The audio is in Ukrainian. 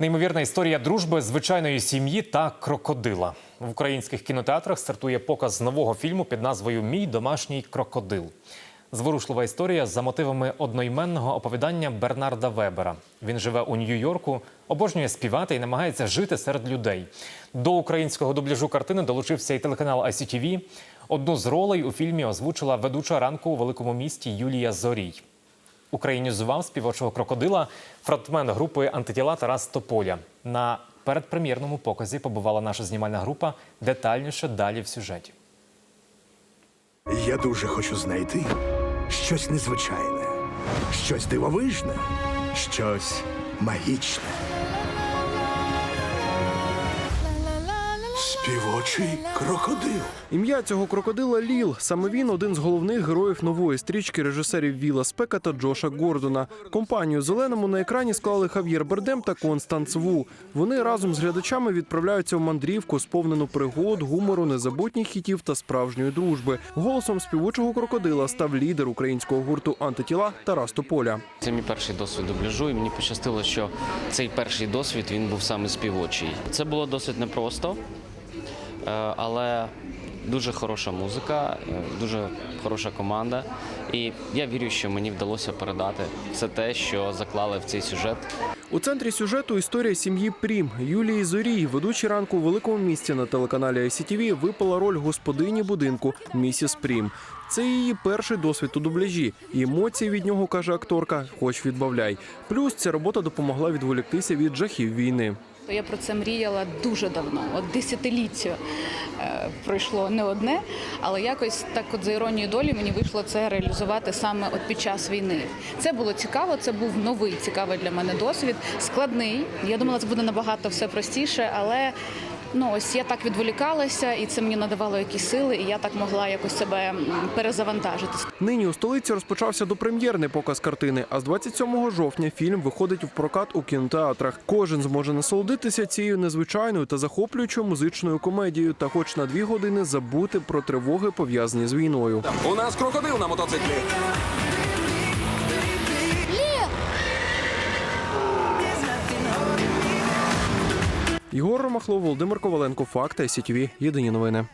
Неймовірна історія дружби звичайної сім'ї та крокодила. В українських кінотеатрах стартує показ нового фільму під назвою Мій домашній крокодил. Зворушлива історія за мотивами одноіменного оповідання Бернарда Вебера. Він живе у Нью-Йорку, обожнює співати і намагається жити серед людей. До українського дубляжу картини долучився і телеканал ICTV. Одну з ролей у фільмі озвучила ведуча ранку у великому місті Юлія Зорій. Українізував співочого крокодила фронтмен групи антитіла Тарас Тополя. На передпрем'єрному показі побувала наша знімальна група. Детальніше далі в сюжеті. Я дуже хочу знайти щось незвичайне, щось дивовижне, щось магічне. Співочий крокодил. Ім'я цього крокодила Ліл. Саме він один з головних героїв нової стрічки режисерів Віла Спека та Джоша Гордона. Компанію зеленому на екрані склали Хав'єр Бердем та Констанц Ву. Вони разом з глядачами відправляються в мандрівку, сповнену пригод, гумору, незабутніх хітів та справжньої дружби. Голосом співучого крокодила став лідер українського гурту антитіла Тарас Тополя. Це мій перший досвід дубляжу, і мені пощастило, що цей перший досвід він був саме співочий. Це було досить непросто, але дуже хороша музика, е, дуже хороша команда. І я вірю, що мені вдалося передати все те, що заклали в цей сюжет. У центрі сюжету історія сім'ї Прім Юлії Зорій, ведучій ранку у великому місті на телеканалі ICTV, випала роль господині будинку місіс Прім. Це її перший досвід у дубляжі. Емоції від нього каже акторка, хоч відбавляй. Плюс ця робота допомогла відволіктися від жахів війни. Я про це мріяла дуже давно, от десятиліття е, пройшло не одне, але якось так, от за іронією долі, мені вийшло це реалізувати саме от під час війни. Це було цікаво, це був новий цікавий для мене досвід, складний. Я думала, це буде набагато все простіше, але ну ось я так відволікалася, і це мені надавало якісь сили, і я так могла якось себе перезавантажити. Нині у столиці розпочався допрем'єрний показ картини. А з 27 жовтня фільм виходить в прокат у кінотеатрах. Кожен зможе насолодитися цією незвичайною та захоплюючою музичною комедією, та хоч на дві години забути про тривоги пов'язані з війною. У нас крокодил на мотоциклі. Єгор Ромахло, Володимир Коваленко, Факти, СІТВ. Єдині новини.